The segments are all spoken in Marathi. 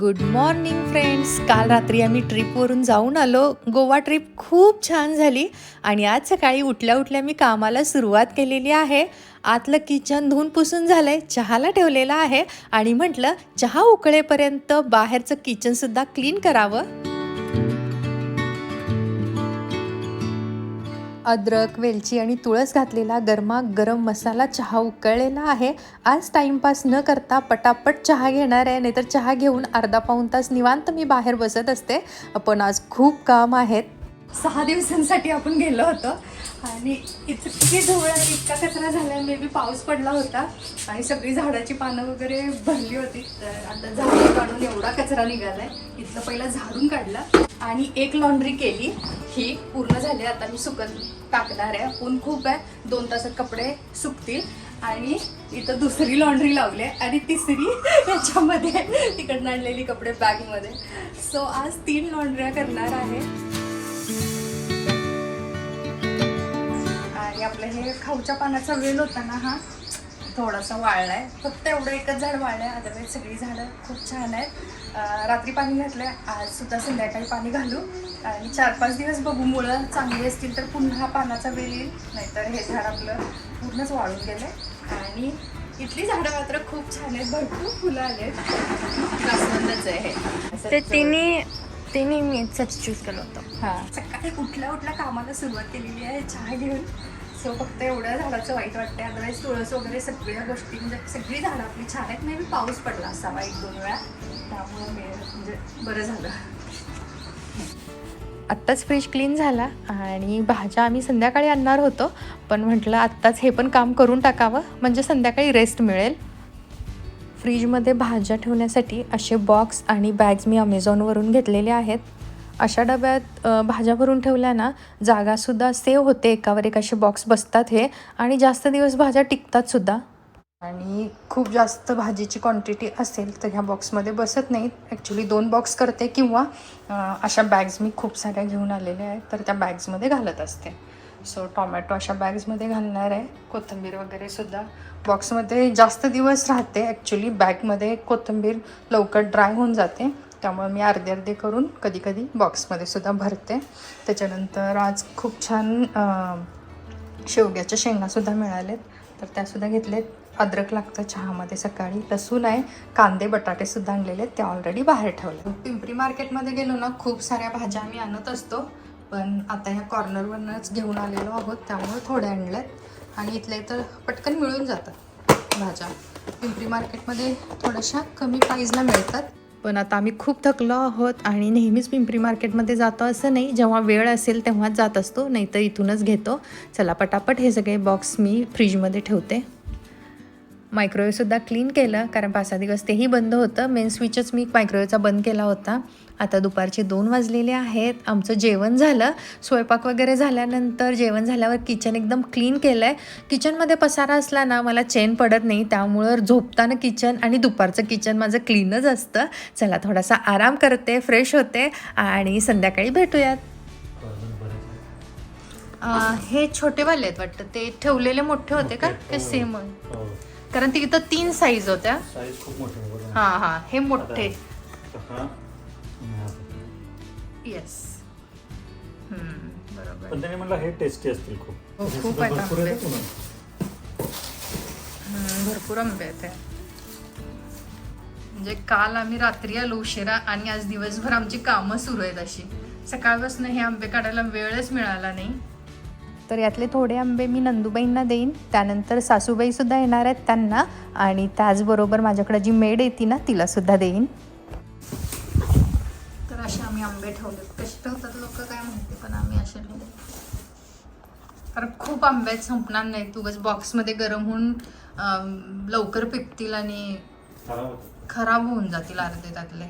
गुड मॉर्निंग फ्रेंड्स काल रात्री आम्ही ट्रिपवरून जाऊन आलो. गोवा ट्रिप खूप छान झाली. आणि आज सकाळी उठल्या उठल्या मी कामाला सुरुवात केलेली आहे. आतलं किचन धुवून पुसून झालं आहे चहाला ठेवलेला आहे. आणि म्हटलं चहा उकळेपर्यंत बाहेरचं किचनसुद्धा क्लीन करावं. अद्रक वेलची आणि तुळस घातलेला गरमा गरम मसाला चहा उकळलेला आहे. आज टाईमपास न करता पटापट चहा घेणार आहे. नाहीतर चहा घेऊन अर्धा पाऊण तास निवांत मी बाहेर बसत असते. पण आज खूप काम आहेत. सहा दिवसांसाठी आपण गेलो होतो. आणि इतकी धुळ आणि इतका कचरा झाला मे बी पाऊस पडला होता. आणि सगळी झाडाची पानं वगैरे भरली होती. तर आता झाडं काढून एवढा कचरा निघाला आहे इथलं पहिला झाडून काढला. आणि एक लॉन्ड्री केली. ही पूर्ण झाली. आता मी सुकत टाकणार आहे. ऊन खूप आहे. दोन तासात कपडे सुकतील. आणि इथं दुसरी लॉन्ड्री लावली आहे. आणि तिसरी याच्यामध्ये तिकडनं आणलेली कपडे बॅगमध्ये. सो आज तीन लॉन्ड्र्या करणार आहे. आणि आपलं हे खाऊच्या पानाचा वेल होता ना हा? थोडासा वाळलाय. फक्त एवढं एकच झाड वाळलंय. अदरवाईज सगळी झाडं खूप छान आहेत. रात्री पाणी घातलंय. आज सुद्धा संध्याकाळी पाणी घालू. आणि चार पाच दिवस बघू मुळं चांगली असतील तर पुन्हा पानाचा वेल येईल. नाहीतर हे झाड आपलं पूर्णच वाळून गेलंय. आणि इथली झाडं मात्र खूप छान आहेत. भरपूर फुलं आलेत. जास्वंदच आहे हे. ते तिन्ही तिन्ही मीच चूज केलं होतं. हा. सकाळी उठल्या उठल्या कामाला सुरुवात केलेली आहे. चहा घेऊन. सो फक्त एवढं झाडाचं वाईट वाटतंय. अदरवाईज तुळस वगैरे सगळ्या गोष्टी म्हणजे सगळी झाडं आपली छान आहेत. मे पाऊस पडला असावा एक दोन वेळा. त्यामुळं म्हणजे बरं झालं. आत्ताच फ्रीज क्लीन झाला आणि भाज्या आम्ही संध्याकाळी आणणार होतो. पण म्हटलं आत्ताच हे पण काम करून टाकावं. म्हणजे संध्याकाळी रेस्ट मिळेल. फ्रीजमध्ये भाज्या ठेवण्यासाठी असे बॉक्स आणि बॅग्स मी अमेझॉनवरून घेतलेले आहेत. अशा डब्यात भाज्या भरून ठेवल्या ना जागासुद्धा सेव्ह होते एकावर एक असे बॉक्स बसतात हे. आणि जास्त दिवस भाज्या टिकतात सुद्धा. आणि खूप जास्त भाजीची क्वांटिटी असेल तर ह्या बॉक्समध्ये बसत नाहीत. ॲक्च्युली दोन बॉक्स करते किंवा अशा बॅग्स मी खूप साऱ्या घेऊन आलेल्या आहेत. तर त्या बॅग्समध्ये घालत असते. सो टॉमॅटो अशा बॅग्समध्ये घालणार आहे. कोथिंबीर वगैरे सुद्धा बॉक्समध्ये जास्त दिवस राहते. ॲक्च्युली बॅगमध्ये कोथिंबीर लवकर ड्राय होऊन जाते. त्यामुळे मी अर्धे अर्धे करून कधी कधी बॉक्समध्ये सुद्धा भरते. त्याच्यानंतर आज खूप छान शेवग्याच्या शेंगासुद्धा मिळालेत. तर त्यासुद्धा घेतलेत. अद्रक लागतं चहामध्ये सकाळी. लसूण आहे. कांदे बटाटेसुद्धा आणलेले आहेत. ते ऑलरेडी बाहेर ठेवले पिंपरी मार्केटमध्ये गेलो ना खूप साऱ्या भाज्या आम्ही आणत असतो. पण आता ह्या कॉर्नरवरनंच घेऊन आलेलो आहोत. त्यामुळे थोड्या आणल्यात. आणि इथले तर पटकन मिळून जातात भाज्या. पिंपरी मार्केटमध्ये थोड्याशा कमी प्राईजला मिळतात. पण आता आम्ही खूप थकलो आहोत आणि नेहमीच पिंपरी मार्केटमध्ये जातो असं नाही. जेव्हा वेळ असेल तेव्हाच जात असतो नाहीतर इथूनच घेतो. चला पटापट हे सगळे बॉक्स मी फ्रीजमध्ये ठेवते. मायक्रोवेवसुद्धा क्लीन केलं कारण पाच सहा दिवस तेही बंद होतं. मेन स्विचच मी मायक्रोवेव्हचा बंद केला होता. आता दुपारचे दोन वाजलेले आहेत. आमचं जेवण झालं. स्वयंपाक वगैरे झाल्यानंतर जेवण झाल्यावर किचन एकदम क्लीन केलं आहे किचनमध्ये पसारा असला ना मला चेन पडत नाही. त्यामुळं झोपताना किचन आणि दुपारचं किचन माझं क्लीनच असतं. चला थोडासा आराम करते फ्रेश होते आणि संध्याकाळी भेटूयात. अं, हे छोटेवाले आहेत वाटतं. ते ठेवलेले मोठे होते का? ते सेम हो. कारण तिथं तीन साईज होत्या. साईज खूप मोठी आहे बघा. हा हा. हे मोठे. हा हा. येस बरोबर. पण त्याने म्हणलं हे टेस्टी असतील खूप. हो, त्याचे खूप आहेत भरपूर आंबे. हम्म, भरपूर आंबे आहेत हे. म्हणजे काल आम्ही रात्री आलो उशिरा आणि आज दिवसभर आमची कामं सुरू आहेत अशी. सकाळपासून हे आंबे काढायला वेळच मिळाला नाही. तर यातले थोडे आंबे मी नंदुबाईंना देईन त्यानंतर सासूबाई सुद्धा येणार आहेत त्यांना आणि त्याचबरोबर माझ्याकडे जी मेड येते ना तिला सुद्धा देईन. असे आम्ही आंबे ठेवले कसे ठेवतात लोक काय माहिती पण आम्ही असे ठेवले कारण खूप आंबे संपणार नाही उगाच बॉक्समध्ये गरम होऊन लवकर पिकतील आणि. खराब होऊन जातील अर्धे त्यातले.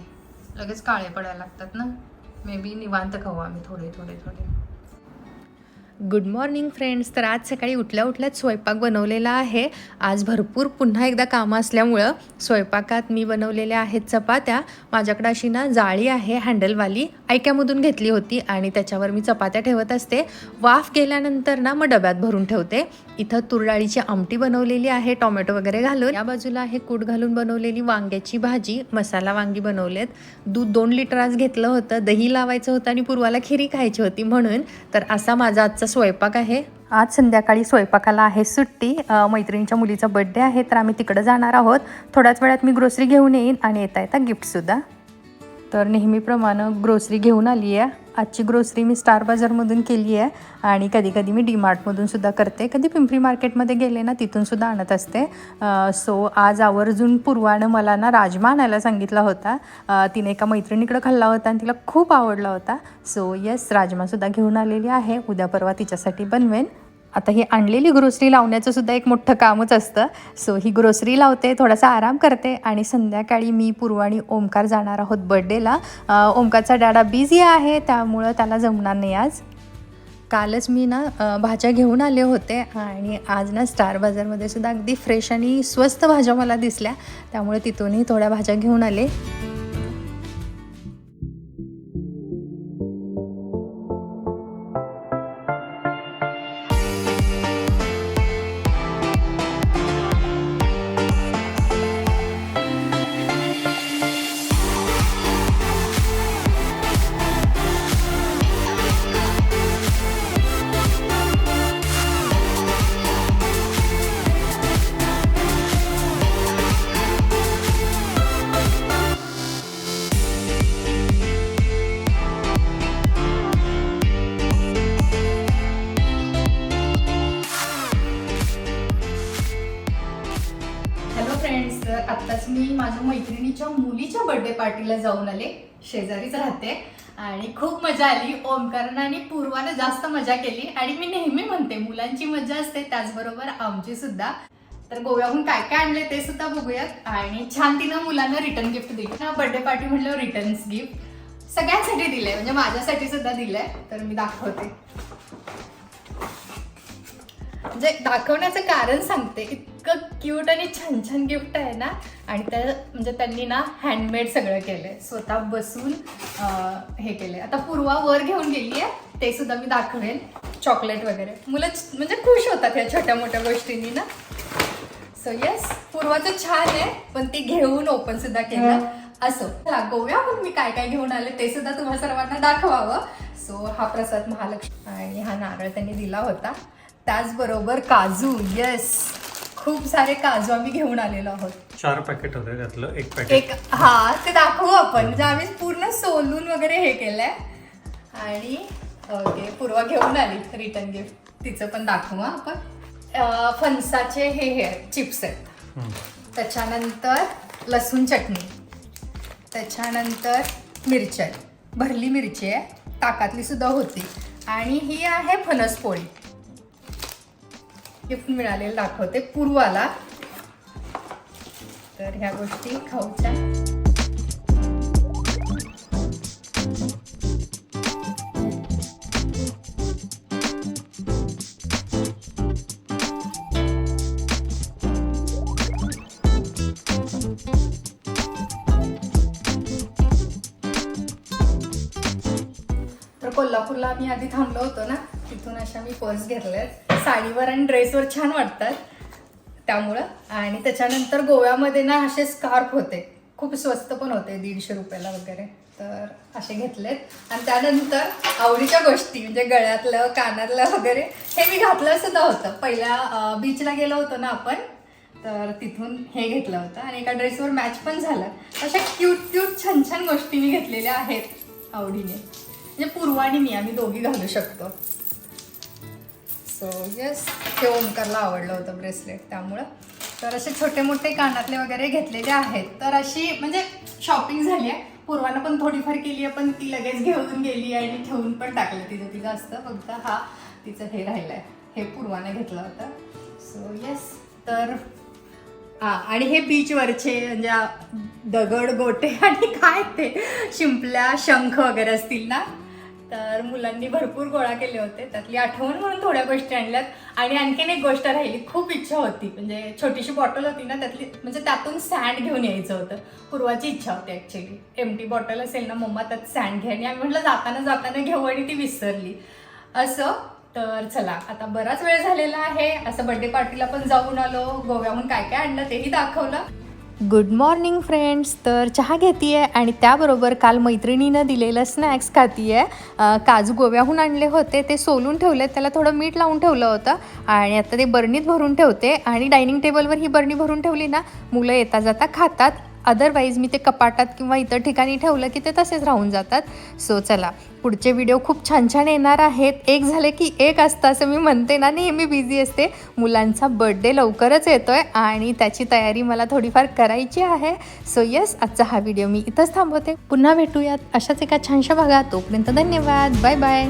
लगेच काळे पडायला लागतात ना. मे बी निवांत खाऊ आम्ही थोडे थोडे थोडे. गुड मॉर्निंग फ्रेंड्स तर आज सकाळी उठल्या उठल्याच स्वयंपाक बनवलेला आहे. आज भरपूर पुन्हा एकदा कामं असल्यामुळं स्वयंपाकात मी बनवलेल्या आहेत चपात्या. माझ्याकडं अशी ना जाळी आहे हँडलवाली ऐक्यामधून घेतली होती आणि त्याच्यावर मी चपात्या ठेवत असते. वाफ गेल्यानंतर ना मग डब्यात भरून ठेवते. इथं तुरडाळीची आमटी बनवलेली आहे टोमॅटो वगैरे घालून. या बाजूला आहे कूट घालून बनवलेली वांग्याची भाजी मसाला वांगी बनवलेत. दूध दोन लिटर आज घेतलं होतं दही लावायचं होतं आणि पूर्वाला खिरी खायची होती म्हणून. तर असा माझा आजचा स्वयंपाक आहे. आज संध्याकाळी स्वयंपाकाला आहे सुट्टी. मैत्रिणीच्या मुलीचा बड्डे आहे तर आम्ही तिकडं जाणार आहोत. थोड्याच वेळात मी ग्रोसरी घेऊन येईन आणि येता येता गिफ्टसुद्धा तर नेहमीप्रमाणे ग्रोसरी घेऊन आली आहे. आजची ग्रोसरी मी स्टार बाजारमधून केली आहे आणि कधी कधी मी डीमार्टमधून सुद्धा करते. कधी पिंपरी मार्केटमध्ये गेले ना तिथून सुद्धा आणत असते. सो आज आवर्जून पूर्वानं मला ना राजमा आणायला सांगितला होता. तिने एका मैत्रिणीकडे खाल्ला होता आणि तिला खूप आवडला होता. सो येस राजमासुद्धा घेऊन आलेली आहे. उद्या परवा तिच्यासाठी बनवेन. आता ही आणलेली ग्रोसरी लावण्याचं सुद्धा एक मोठं कामच असतं. सो ही ग्रोसरी लावते थोडासा आराम करते आणि संध्याकाळी मी पूर्व आणि ओमकार जाणार आहोत बड्डेला ओमकारचा डॅडा बिझी आहे त्यामुळं त्याला जमणार नाही आज. कालच मी ना भाज्या घेऊन आले होते आणि आज ना स्टार बाजारमध्ये सुद्धा अगदी फ्रेश आणि स्वस्त भाज्या मला दिसल्या. त्यामुळे तिथूनही थोड्या भाज्या घेऊन आले. फ्रेंड्स तर आत्ताच मी माझ्या मैत्रिणीच्या मुलीच्या बर्थडे पार्टीला जाऊन आले. शेजारीच राहते. आणि खूप मजा आली. ओमकारनं आणि पूर्वानं जास्त मजा केली. आणि मी नेहमी म्हणते मुलांची मजा असते त्याचबरोबर आमची सुद्धा. तर गोव्याहून काय काय आणले ते सुद्धा बघूयात. आणि छान तिनं मुलांना रिटर्न गिफ्ट दिली. बर्थडे पार्टी म्हटल्यावर रिटर्न्स गिफ्ट सगळ्यांसाठी दिलंय. म्हणजे माझ्यासाठी सुद्धा दिलंय. तर मी दाखवते. म्हणजे दाखवण्याचं कारण सांगते. इतकं क्यूट आणि छान छान गिफ्ट आहे ना? आणि त्या म्हणजे त्यांनी ना हँडमेड सगळं केलंय. स्वतः बसून हे केलंय. आता पूर्वा वर घेऊन गेली आहे ते सुद्धा मी दाखवेन चॉकलेट वगैरे. मुलं म्हणजे खुश होतात या छोट्या मोठ्या गोष्टींनी ना? सो येस पूर्वाचं छान आहे पण ती घेऊन ओपन सुद्धा केलं. असो चला गोव्याहून मी काय काय घेऊन आले ते सुद्धा तुम्हा सर्वांना दाखवावं. सो हा प्रसाद महालक्ष्मी आणि हा नारळ त्यांनी दिला होता. त्याचबरोबर काजू येस खूप सारे काजू आम्ही घेऊन आलेलो आहोत. चार पॅकेट होते त्यातलं एक एक पॅकेट हा ते दाखवू आपण. म्हणजे आम्ही पूर्ण सोलून वगैरे हे केलंय. आणि ओके पूर्वा घेऊन आली. रिटर्न गिफ्ट तिचं पण दाखवू हा आपण. अं, फणसाचे हे हे चिप्स आहेत. त्याच्यानंतर लसूण चटणी. त्याच्यानंतर मिरच्या. भरली मिरची आहे. ताकातली सुद्धा होती. आणि ही आहे फणस पोळी. गिफ्ट मिळालेलं दाखवते पूर्वाला. तर ह्या गोष्टी खाऊच्या. तर कोल्हापूरला आम्ही आधी थांबलो होतो ना तिथून अशा मी पर्स घेतल्यात साडीवर आणि ड्रेसवर छान वाटतात. त्यामुळं. आणि त्याच्यानंतर गोव्यामध्ये ना असे स्कार्फ होते. खूप स्वस्त पण होते दीडशे रुपयाला वगैरे. तर असे घेतलेत. आणि त्यानंतर आवडीच्या गोष्टी म्हणजे गळ्यातलं कानातलं वगैरे हे मी घातलं सुद्धा होतं. पहिल्या बीचला गेलो होतो ना आपण तर तिथून हे घेतलं होतं. आणि एका ड्रेसवर मॅच पण झालं. अशा क्यूट क्यूट छान छान गोष्टी मी घेतलेल्या आहेत आवडीने. म्हणजे पूर्वाणी मी आम्ही दोघी घालू शकतो. सो येस ते ओमकारला आवडलं होतं ब्रेसलेट त्यामुळं. तर असे छोटे मोठे कानातले वगैरे घेतलेले आहेत. तर अशी म्हणजे शॉपिंग झाली आहे. पूर्वानं पण थोडीफार केली आहे पण ती लगेच घेऊन गेली आणि ठेवून पण टाकलं तिचं तिचं असतं. फक्त हा तिचं हे राहिलं आहे हे पूर्वाने घेतलं होतं. सो येस तर हां आणि हे बीचवरचे म्हणजे दगड गोटे आणि काय ते शिंपल्या शंख वगैरे असतील ना? तर मुलांनी भरपूर गोळा केले होते. त्यातली आठवण म्हणून थोड्या गोष्टी आणल्यात आणि आणखीन एक गोष्ट राहिली खूप इच्छा होती. म्हणजे छोटीशी बॉटल होती ना त्यातली म्हणजे त्यातून सँड घेऊन यायचं होतं. पूर्वाची इच्छा होती ॲक्च्युली एमटी बॉटल असेल ना मम्मा त्यात सँड घ्या आणि आम्ही म्हटलं जाताना जाताना घेऊ आणि ती विसरली. असं तर चला आता बराच वेळ झालेला आहे. असं बर्थडे पार्टीला पण जाऊन आलो. गोव्याहून काय काय आणलं तेही दाखवलं. गुड मॉर्निंग फ्रेंड्स तर चहा घेते आणि त्याबरोबर काल मैत्रिणीनं दिलेलं स्नॅक्स खातीये. आहे काजू गोव्याहून आणले होते. ते सोलून ठेवले त्याला थोडं मीठ लावून ठेवलं होतं. आणि आता ते बरणीत भरून ठेवते. आणि डायनिंग टेबलवर ही बरणी भरून ठेवली ना मुलं येता जाता खातात. अदरवाईज मी ते कपाटात किंवा इतर ठिकाणी ठेवलं की ते तसेच राहून जातात. सो चला पुढचे व्हिडिओ खूप छान छान येणार आहेत. एक झाले की एक असतं असं मी म्हणते ना नेहमी बिझी असते. मुलांचा बड्डे लवकरच येतो आहे आणि त्याची तयारी मला थोडीफार करायची आहे. सो येस आजचा हा व्हिडिओ मी इथंच थांबवते. पुन्हा भेटूयात अशाच एका छानशा भागात. तोपर्यंत धन्यवाद. Bye bye